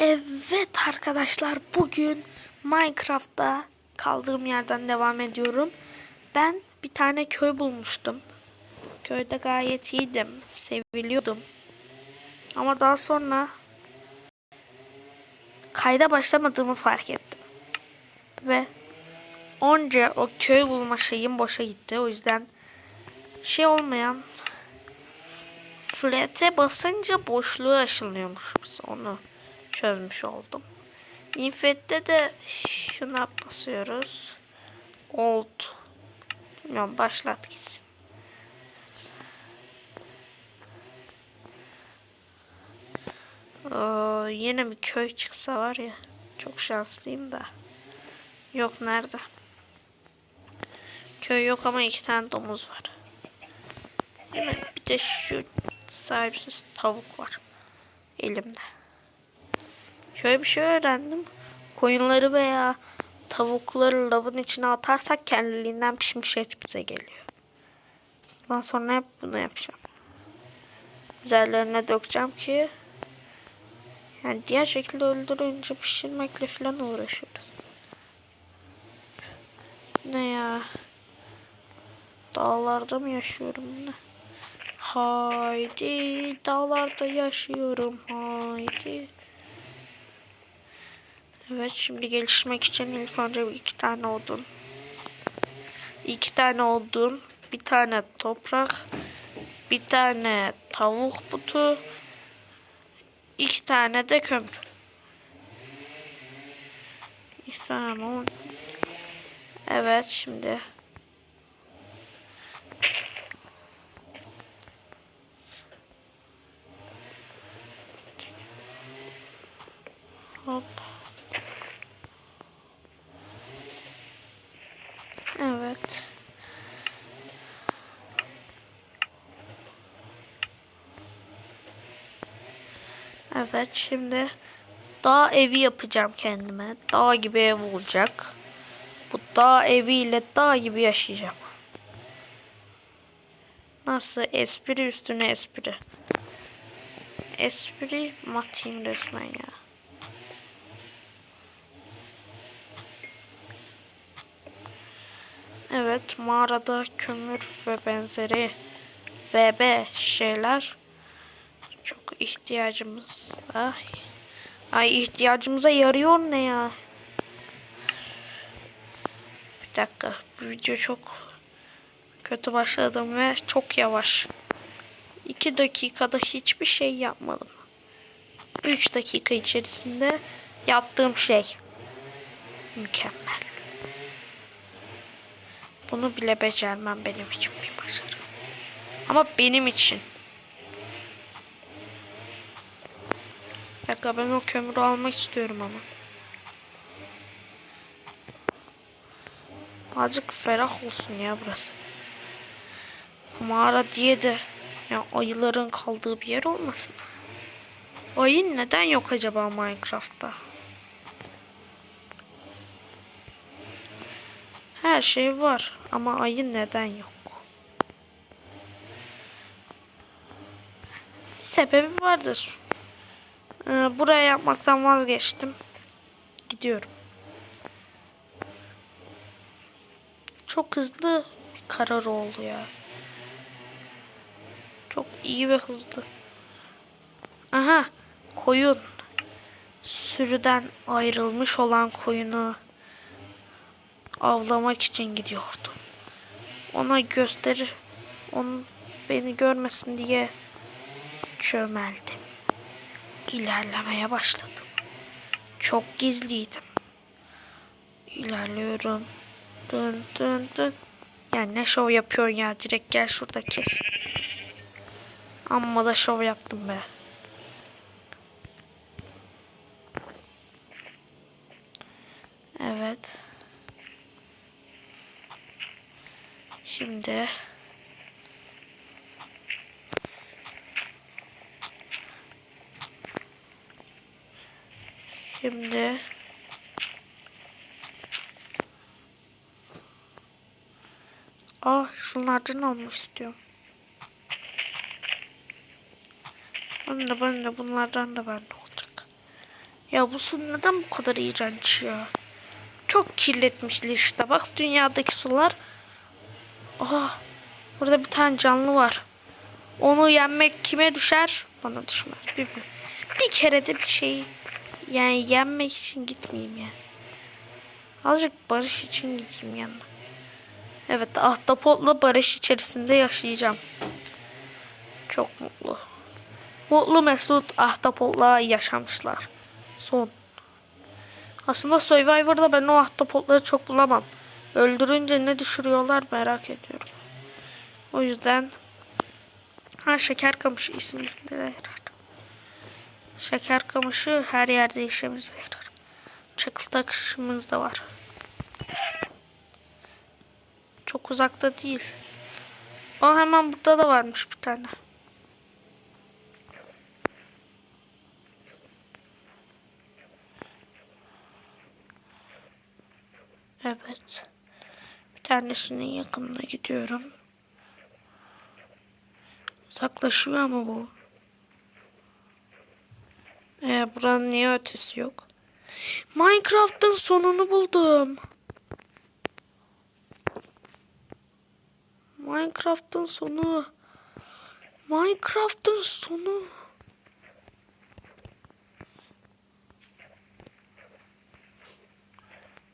Evet arkadaşlar bugün Minecraft'ta kaldığım yerden devam ediyorum. Ben bir tane köy bulmuştum. Köyde gayet iyiydim. Seviliyordum. Ama daha sonra kayda başlamadığımı fark ettim. Ve onca o köy bulma şeyim boşa gitti. O yüzden şey olmayan Flat'e basınca boşluğu aşılıyormuş. Onu çözmüş oldum. Infet'te de şuna basıyoruz. Old. Bilmiyorum başlat gitsin. Ee, yine bir köy çıksa var ya. Çok şanslıyım da. Yok nerede? Köy yok ama iki tane domuz var. Hemen bir de şu sahipsiz tavuk var. Elimde. Şöyle bir şey öğrendim. Koyunları veya tavukları lavın içine atarsak kendiliğinden pişmiş et bize geliyor. Bundan sonra hep bunu yapacağım. Üzerlerine dökeceğim ki yani diğer şekilde öldürünce pişirmekle falan uğraşıyoruz. Ne ya? Dağlarda mı yaşıyorum ne? Haydi dağlarda yaşıyorum haydi. Evet şimdi gelişmek için ilk önce iki tane odun. iki tane odun. Bir tane toprak. Bir tane tavuk butu. iki tane de kömür. Tamam. Evet şimdi. Hop. Evet. Evet şimdi dağ evi yapacağım kendime. Dağ gibi ev olacak. Bu dağ eviyle dağ gibi yaşayacağım. Nasıl? Espri üstüne espri. Espri matayım resmen ya. Evet mağarada kömür ve benzeri VB şeyler ihtiyacımız. Ay. Ay ihtiyacımıza yarıyor ne ya? Bir dakika. Bu video çok kötü başladım ve çok yavaş. 2 dakikada hiçbir şey yapmadım. 3 dakika içerisinde yaptığım şey mükemmel. Bunu bile becermem benim için bir başarı. Ama benim için. Bir dakika ben o kömürü almak istiyorum ama. Azıcık ferah olsun ya burası. Mağara diye de ya ayıların kaldığı bir yer olmasın. Ayın neden yok acaba Minecraft'ta? Her şey var ama ayın neden yok? Bir sebebi vardır. Ee, buraya yapmaktan vazgeçtim. Gidiyorum. Çok hızlı bir karar oldu ya. Çok iyi ve hızlı. Aha koyun. Sürüden ayrılmış olan koyunu avlamak için gidiyordum. Ona gösterir, onun beni görmesin diye çömeldim. İlerlemeye başladım. Çok gizliydim. İlerliyorum. Dın dın dın. Yani ne şov yapıyorsun ya? Direkt gel şurada kes. Amma da şov yaptım be. Evet. Şimdi Şimdi Ah şunlardan almak istiyorum. Ben de ben de bunlardan da ben de olacak. Ya bu su neden bu kadar iğrenç ya? Çok kirletmişler işte. Bak dünyadaki sular. Oha. Burada bir tane canlı var. Onu yenmek kime düşer? Bana düşmez. Bir, bir kere de bir şey yani yenmek için gitmeyeyim ya. Azıcık barış için gideyim yanına. Evet ahtapotla barış içerisinde yaşayacağım. Çok mutlu. Mutlu mesut ahtapotla yaşamışlar. Son. Aslında Survivor'da ben o ahtapotları çok bulamam. Öldürünce ne düşürüyorlar merak ediyorum. O yüzden ha şeker kamışı yarar. Şeker kamışı her yerde işimize yarar. Çakıl kışımız da var. Çok uzakta değil. Aa hemen burada da varmış bir tane. Evet. Bir tanesinin yakınına gidiyorum. Uzaklaşıyor ama bu. Ee, buranın niye ötesi yok? Minecraft'ın sonunu buldum. Minecraft'ın sonu. Minecraft'ın sonu.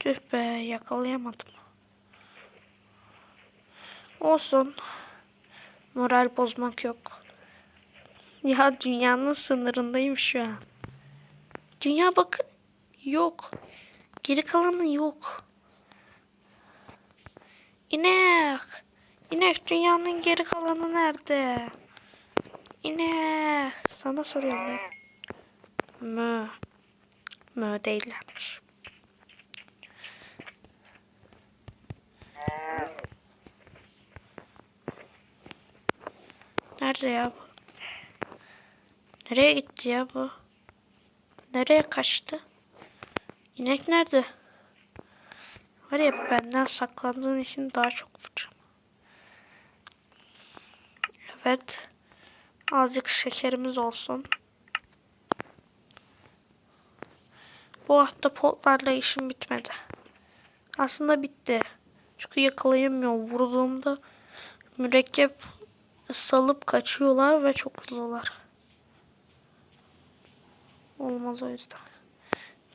Tüh be yakalayamadım. Olsun. Moral bozmak yok. Ya dünyanın sınırındayım şu an. Dünya bakın. Yok. Geri kalanı yok. İnek. İnek dünyanın geri kalanı nerede? İnek. Sana soruyorum ben. Mö. Mö değillermiş. Nerede ya bu? Nereye gitti ya bu? Nereye kaçtı? İnek nerede? Var ya benden saklandığın için daha çok vuracağım. Evet. Azıcık şekerimiz olsun. Bu ahtapotlarla işim bitmedi. Aslında bitti. Çünkü yakalayamıyorum. Vurduğumda mürekkep salıp kaçıyorlar ve çok hızlılar. Olmaz o yüzden.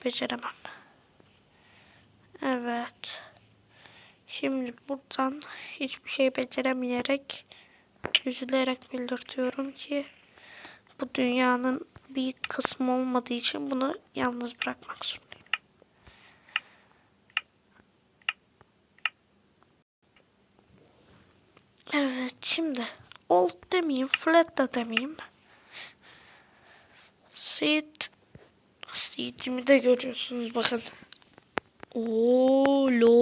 Beceremem. Evet. Şimdi buradan hiçbir şey beceremeyerek üzülerek belirtiyorum ki bu dünyanın bir kısmı olmadığı için bunu yalnız bırakmak zorundayım. Evet şimdi old demeyeyim flat da demeyeyim. Seed Seed'imi de görüyorsunuz bakın. Oo lo.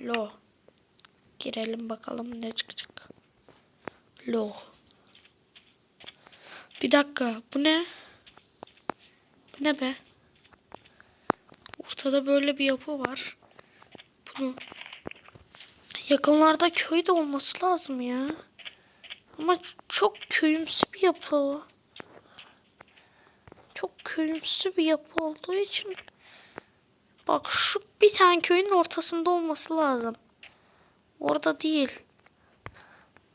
Lo. Girelim bakalım ne çıkacak. Lo. Bir dakika bu ne? Bu ne be? Ortada böyle bir yapı var. Bunu yakınlarda köy de olması lazım ya. Ama çok köyümsü bir yapı o. Çok köyümsü bir yapı olduğu için bak şu bir tane köyün ortasında olması lazım. Orada değil.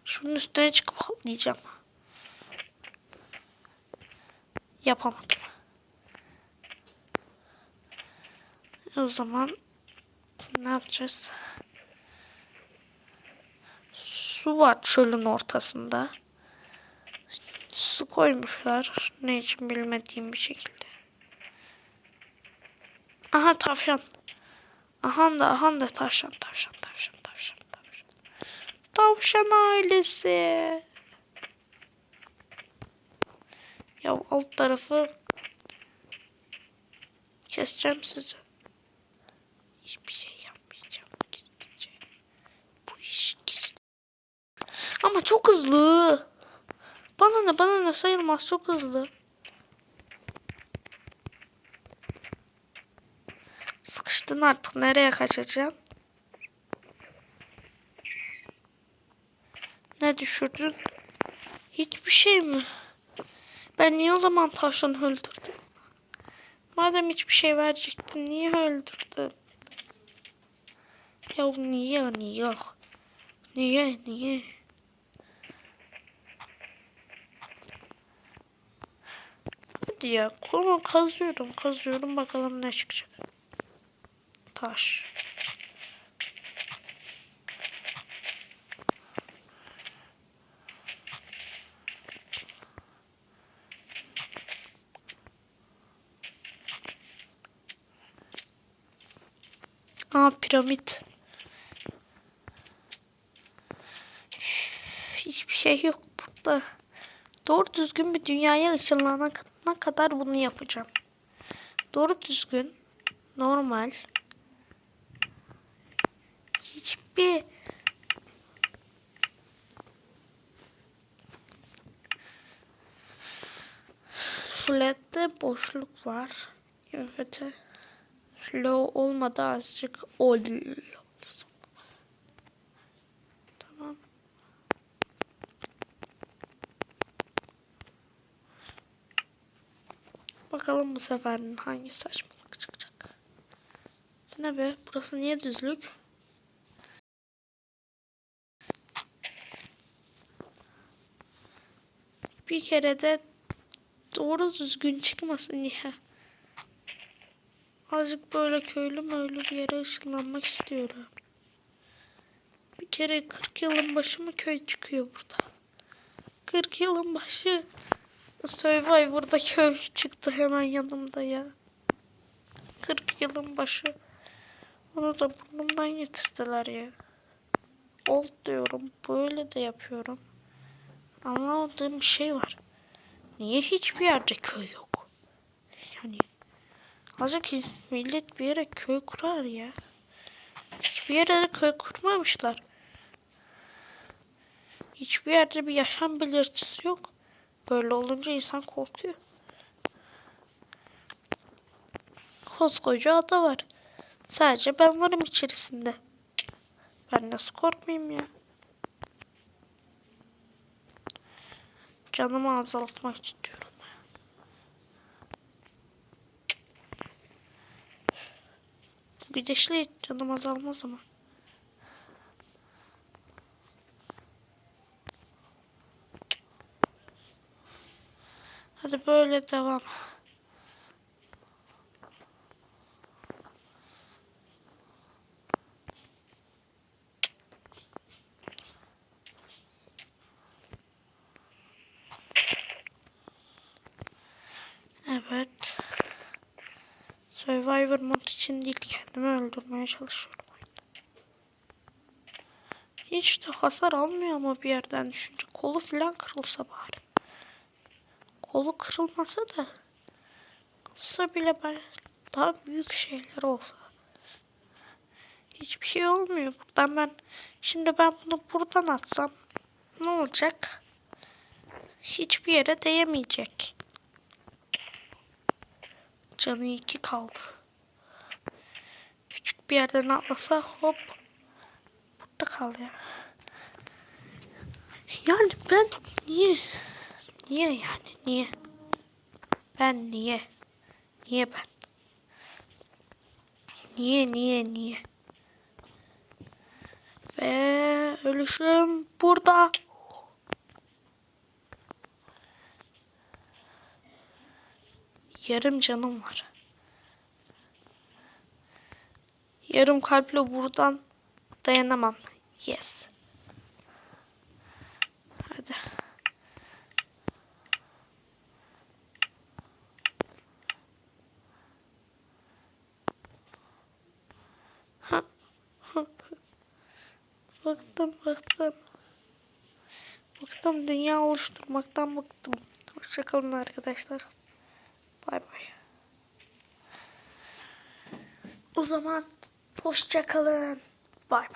Şunun üstüne çıkıp atlayacağım. Yapamadım. O zaman ne yapacağız? Su var çölün ortasında. Su koymuşlar. Ne için bilmediğim bir şekilde. Aha tavşan. Aha da aha da tavşan tavşan tavşan tavşan tavşan. Tavşan ailesi. Ya alt tarafı keseceğim sizi. Hiçbir şey yapmayacağım. Gizlice. Bu iş gizli. Ama çok hızlı. Bana ne bana ne sayılmaz çok hızlı. Sıkıştın artık nereye kaçacaksın? Ne düşürdün? Hiçbir şey mi? Ben niye o zaman tavşanı öldürdüm? Madem hiçbir şey verecektin niye öldürdün? Ya niye niye? Niye niye? Hadi ya konu kazıyorum kazıyorum bakalım ne çıkacak. Taş. Aa piramit. Hiçbir şey yok burada. Doğru düzgün bir dünyaya ışınlanana kadar bunu yapacağım. Doğru düzgün, normal. Hiçbir Flat'te boşluk var. Evet. Slow olmadı azıcık oluyor. Bakalım bu sefer hangi saçmalık çıkacak. Ne be? Burası niye düzlük? Bir kere de doğru düzgün çıkmasın ya. Azıcık böyle köylü möylü bir yere ışınlanmak istiyorum. Bir kere 40 yılın başı mı köy çıkıyor burada? 40 yılın başı. Survivor'da köy çıktı hemen yanımda ya. 40 yılın başı. Onu da burnumdan getirdiler ya. Old diyorum. Böyle de yapıyorum. Anlamadığım bir şey var. Niye hiçbir yerde köy yok? Yani azıcık millet bir yere köy kurar ya. Hiçbir yere köy kurmamışlar. Hiçbir yerde bir yaşam belirtisi yok. Böyle olunca insan korkuyor. Koskoca ada var. Sadece ben varım içerisinde. Ben nasıl korkmayayım ya? Canımı azaltmak istiyorum. Güneşli canım azalmaz ama. Hadi böyle devam. Evet. Survivor mod için değil kendimi öldürmeye çalışıyorum. Hiç de hasar almıyor ama bir yerden düşünce kolu falan kırılsa bari. Kolu kırılmasa da kırılsa bile daha büyük şeyler olsa. Hiçbir şey olmuyor buradan ben. Şimdi ben bunu buradan atsam ne olacak? Hiçbir yere değemeyecek. Canı iki kaldı. Küçük bir yerden atlasa hop burada kaldı ya. Yani ben niye? Niye yani niye? Ben niye? Niye ben? Niye niye niye? Ve ölüşüm burada. Yarım canım var. Yarım kalple buradan dayanamam. Yes. Hadi. Ha. Bıktım bıktım. Bıktım dünya oluşturmaktan bıktım. Hoşçakalın arkadaşlar. Bay bay. O zaman hoşça kalın. Bay bay.